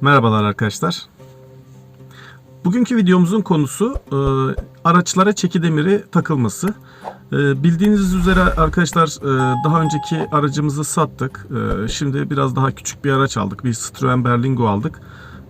Merhabalar arkadaşlar. Bugünkü videomuzun konusu e, araçlara çeki demiri takılması. E, bildiğiniz üzere arkadaşlar e, daha önceki aracımızı sattık. E, şimdi biraz daha küçük bir araç aldık. Bir Citroen Berlingo aldık.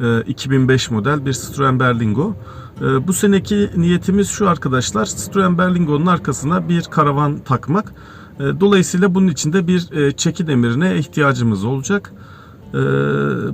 E, 2005 model bir Citroen Berlingo. E, bu seneki niyetimiz şu arkadaşlar. Citroen Berlingo'nun arkasına bir karavan takmak. E, dolayısıyla bunun için de bir e, çeki demirine ihtiyacımız olacak. Ee,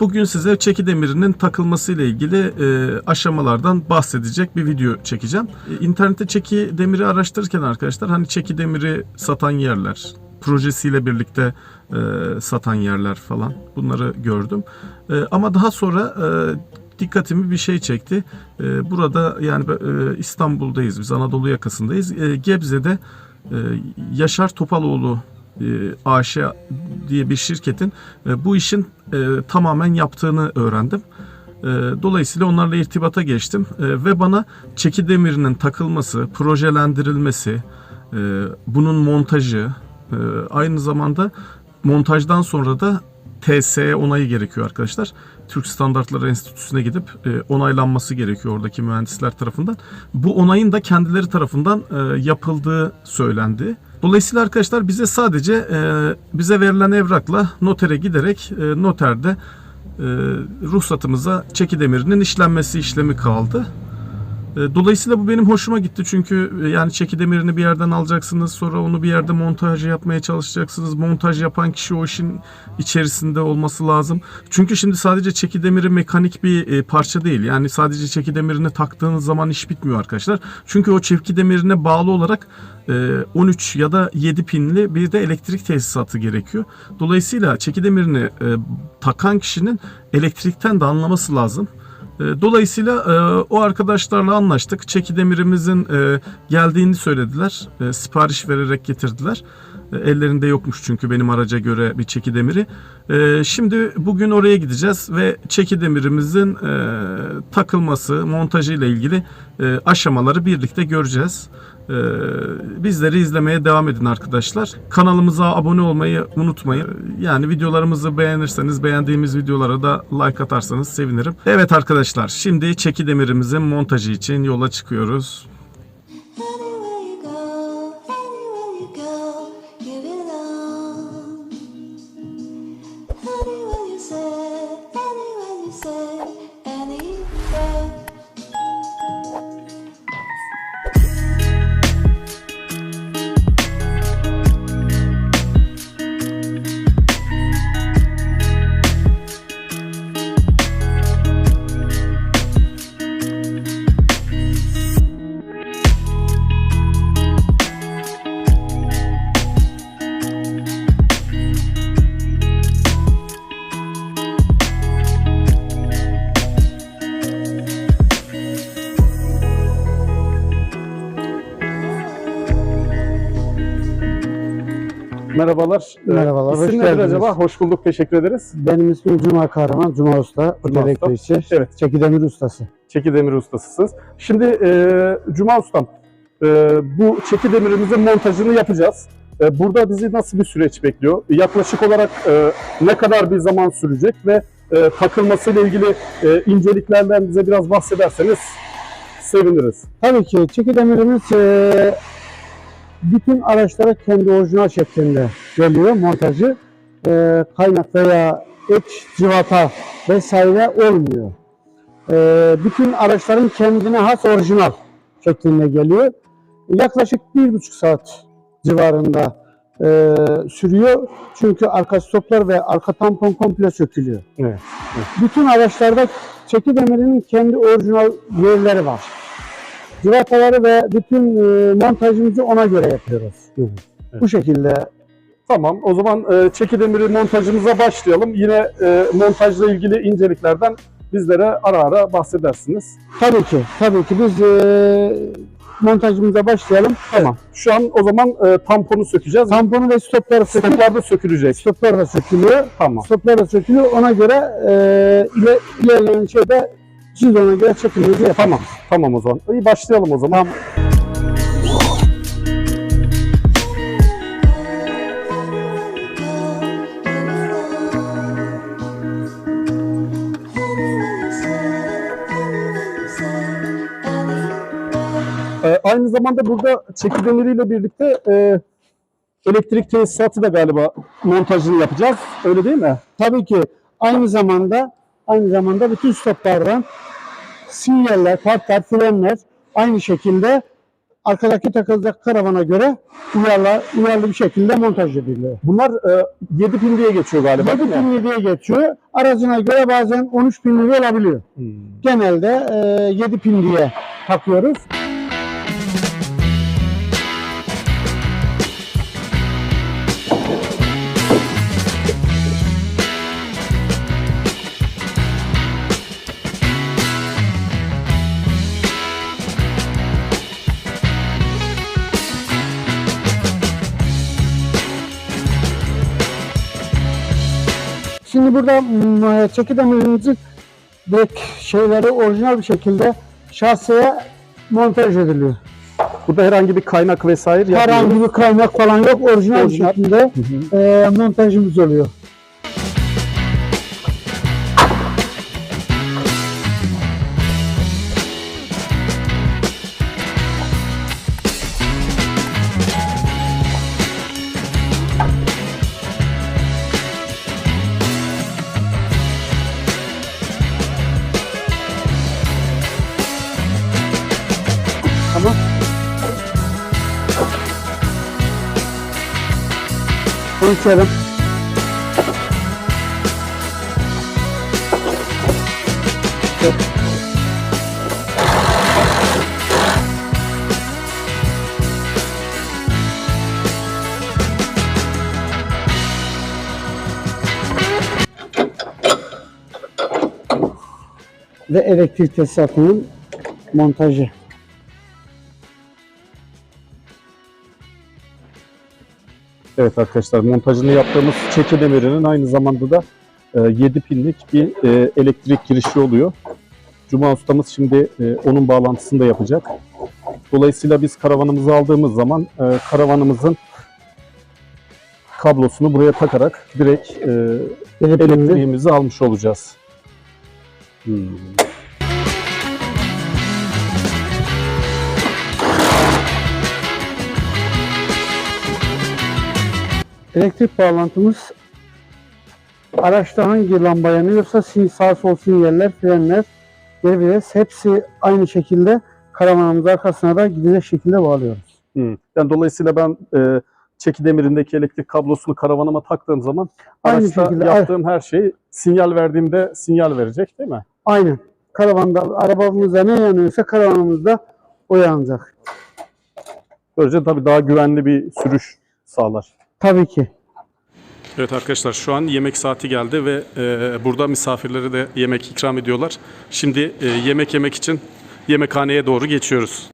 Bugün size çeki demirinin takılması ile ilgili e, aşamalardan bahsedecek bir video çekeceğim. E, İnternette çeki demiri araştırırken arkadaşlar hani çeki demiri satan yerler, projesiyle birlikte e, satan yerler falan bunları gördüm. Ama daha sonra dikkatimi bir şey çekti. Burada yani İstanbul'dayız biz Anadolu yakasındayız. Gebze'de Yaşar Topaloğlu AŞ diye bir şirketin e, bu işin e, tamamen yaptığını öğrendim. E, Dolayısıyla onlarla irtibata geçtim E, ve bana çeki demirinin takılması, projelendirilmesi, e, bunun montajı, e, aynı zamanda montajdan sonra da TSE onayı gerekiyor arkadaşlar. Türk Standartları Enstitüsü'ne gidip e, onaylanması gerekiyor oradaki mühendisler tarafından. Bu onayın da kendileri tarafından e, yapıldığı söylendi. Dolayısıyla arkadaşlar bize sadece e, bize verilen evrakla notere giderek e, noterde e, ruhsatımıza çeki demirinin işlenmesi işlemi kaldı. E, Dolayısıyla bu benim hoşuma gitti çünkü e, yani çeki demirini bir yerden alacaksınız sonra onu bir yerde montaj yapmaya çalışacaksınız. Montaj yapan kişi o işin içerisinde olması lazım. Çünkü şimdi sadece çeki demiri mekanik bir e, parça değil. Yani sadece çeki demirini taktığınız zaman iş bitmiyor arkadaşlar. Çünkü o çeki demirine bağlı olarak e, 13 ya da 7 pinli bir de elektrik tesisatı gerekiyor. Dolayısıyla çeki demirini e, takan kişinin elektrikten de anlaması lazım. E, Dolayısıyla e, o arkadaşlarla anlaştık. Çeki demirimizin e, geldiğini söylediler. Sipariş vererek getirdiler. E, Ellerinde yokmuş çünkü benim araca göre bir çeki demiri. E, Şimdi bugün oraya gideceğiz ve çeki demirimizin e, takılması, montajı ile ilgili aşamaları birlikte göreceğiz. Bizleri izlemeye devam edin arkadaşlar. Kanalımıza abone olmayı unutmayın. Yani videolarımızı beğenirseniz beğendiğimiz videolara da like atarsanız sevinirim. Evet arkadaşlar şimdi çeki demirimizin montajı için yola çıkıyoruz. Merhabalar. Ee, Merhabalar, hoş İsim nedir geldiniz. acaba? Hoş bulduk, teşekkür ederiz. Benim ismim Cuma Kahraman, Cuma Usta, Cuma Usta. bekleyici, Evet. çekidemir ustası. Çeki demir ustasısınız. Şimdi e, Cuma Ustam, e, bu çeki demirimizin montajını yapacağız. E, burada bizi nasıl bir süreç bekliyor? Yaklaşık olarak e, ne kadar bir zaman sürecek ve e, takılmasıyla ilgili e, inceliklerden bize biraz bahsederseniz seviniriz. Tabii ki çekidemirimiz eee bütün araçlara kendi orijinal şeklinde geliyor montajı. Eee, kaynak veya et, civata vesaire olmuyor. Eee, bütün araçların kendine has orijinal şeklinde geliyor. Yaklaşık bir buçuk saat civarında eee, sürüyor. Çünkü arka stoplar ve arka tampon komple sökülüyor. Evet. Bütün araçlarda çeki demirinin kendi orijinal yerleri var. Civataları ve bütün e, montajımızı ona göre yapıyoruz. Bu şekilde. Tamam, o zaman e, çeki demiri montajımıza başlayalım. Yine e, montajla ilgili inceliklerden bizlere ara ara bahsedersiniz. Tabii ki, tabii ki biz e, montajımıza başlayalım. Tamam. Şu an o zaman e, tamponu sökeceğiz. Tamponu ve stopları söküp, Stoplar da sökülecek. stoplar da sökülüyor. Tamam. Stoplar da sökülüyor. Ona göre e, ile, ilerleyen şeyde siz ona göre çekimimizi yapamam. E, tamam o zaman. İyi başlayalım o zaman. E, aynı zamanda burada çekirdekleriyle birlikte e, elektrik tesisatı da galiba montajını yapacağız. Öyle değil mi? Tabii ki aynı zamanda aynı zamanda bütün stoplardan sinyaller, kartlar, frenler aynı şekilde arkadaki takılacak karavana göre uyarlı, uyarlı bir şekilde montaj ediliyor. Bunlar e, 7 pin diye geçiyor galiba 7 değil mi? pin diye geçiyor. Aracına göre bazen 13 pin lira olabiliyor. Hmm. Genelde e, 7 pin diye takıyoruz. Şimdi burada mm, çeki demirimizin direkt şeyleri orijinal bir şekilde şahsiye montaj ediliyor. Burada herhangi bir kaynak vesaire Herhangi yapmıyoruz. bir kaynak falan yok. Orijinal, bir Orijinal. şekilde e, montajımız oluyor. Konuşalım. Ve elektrik tesisatının montajı. Evet arkadaşlar montajını yaptığımız çeki demirinin aynı zamanda da e, 7 pinlik bir e, elektrik girişi oluyor. Cuma ustamız şimdi e, onun bağlantısını da yapacak. Dolayısıyla biz karavanımızı aldığımız zaman e, karavanımızın kablosunu buraya takarak direkt e, elektriğimizi almış olacağız. Hmm. Elektrik bağlantımız araçta hangi lamba yanıyorsa sağ sol sinyaller, frenler, vites hepsi aynı şekilde karavanımız arkasına da gidecek şekilde bağlıyoruz. Hmm. Yani dolayısıyla ben e, çeki demirindeki elektrik kablosunu karavanıma taktığım zaman Aynı araçta şekilde, yaptığım her şey sinyal verdiğimde sinyal verecek değil mi? Aynen. Karavanda arabamızda ne yanıyorsa karavanımızda o yanacak. Böylece tabii daha güvenli bir sürüş sağlar. Tabii ki. Evet arkadaşlar şu an yemek saati geldi ve e, burada misafirlere de yemek ikram ediyorlar. Şimdi e, yemek yemek için yemekhaneye doğru geçiyoruz.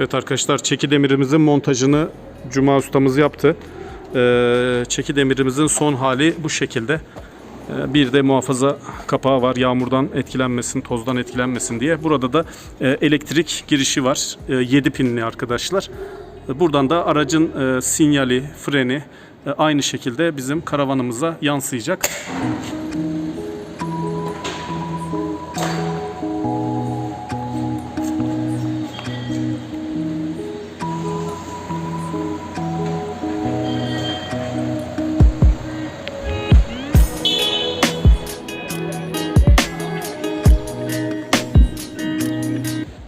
Evet arkadaşlar çeki demirimizin montajını Cuma ustamız yaptı. Ee, çeki demirimizin son hali bu şekilde. Ee, bir de muhafaza kapağı var yağmurdan etkilenmesin, tozdan etkilenmesin diye. Burada da e, elektrik girişi var. E, 7 pinli arkadaşlar. E, Buradan da aracın e, sinyali, freni e, aynı şekilde bizim karavanımıza yansıyacak.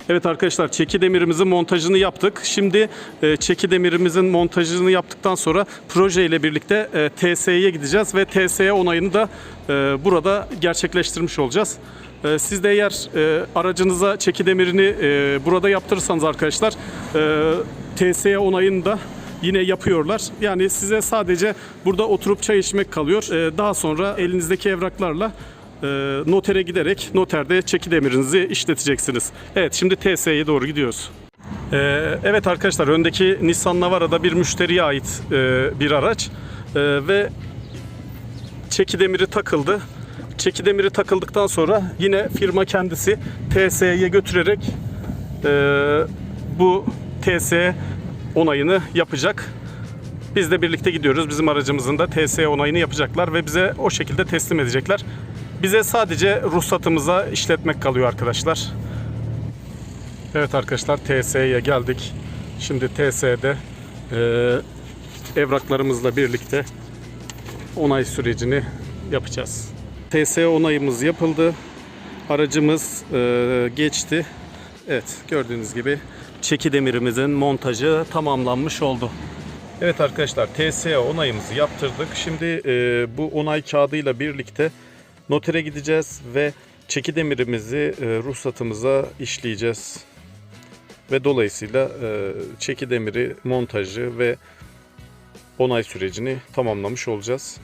Evet arkadaşlar çeki demirimizin montajını yaptık. Şimdi e, çeki demirimizin montajını yaptıktan sonra proje ile birlikte e, TSE'ye gideceğiz ve TSE onayını da e, burada gerçekleştirmiş olacağız. E, siz de eğer e, aracınıza çeki demirini e, burada yaptırırsanız arkadaşlar e, TSE onayını da yine yapıyorlar. Yani size sadece burada oturup çay içmek kalıyor. E, daha sonra elinizdeki evraklarla e, notere giderek noterde çeki demirinizi işleteceksiniz. Evet şimdi TSE'ye doğru gidiyoruz. E, evet arkadaşlar öndeki Nissan Navara'da bir müşteriye ait e, bir araç ve çeki demiri takıldı. Çeki demiri takıldıktan sonra yine firma kendisi TSE'ye götürerek bu TSE onayını yapacak. Biz de birlikte gidiyoruz. Bizim aracımızın da TSE onayını yapacaklar ve bize o şekilde teslim edecekler. Bize sadece ruhsatımıza işletmek kalıyor arkadaşlar. Evet arkadaşlar TSE'ye geldik. Şimdi TSE'de e, evraklarımızla birlikte onay sürecini yapacağız. TSE onayımız yapıldı. Aracımız e, geçti. Evet gördüğünüz gibi çeki demirimizin montajı tamamlanmış oldu. Evet arkadaşlar TSE onayımızı yaptırdık. Şimdi e, bu onay kağıdıyla birlikte notere gideceğiz ve çeki demirimizi e, ruhsatımıza işleyeceğiz. Ve dolayısıyla e, çeki demiri montajı ve onay sürecini tamamlamış olacağız.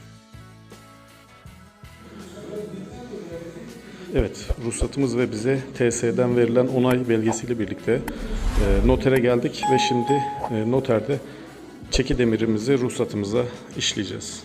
Evet, ruhsatımız ve bize TSE'den verilen onay belgesiyle birlikte e, notere geldik ve şimdi noterde çeki demirimizi ruhsatımıza işleyeceğiz.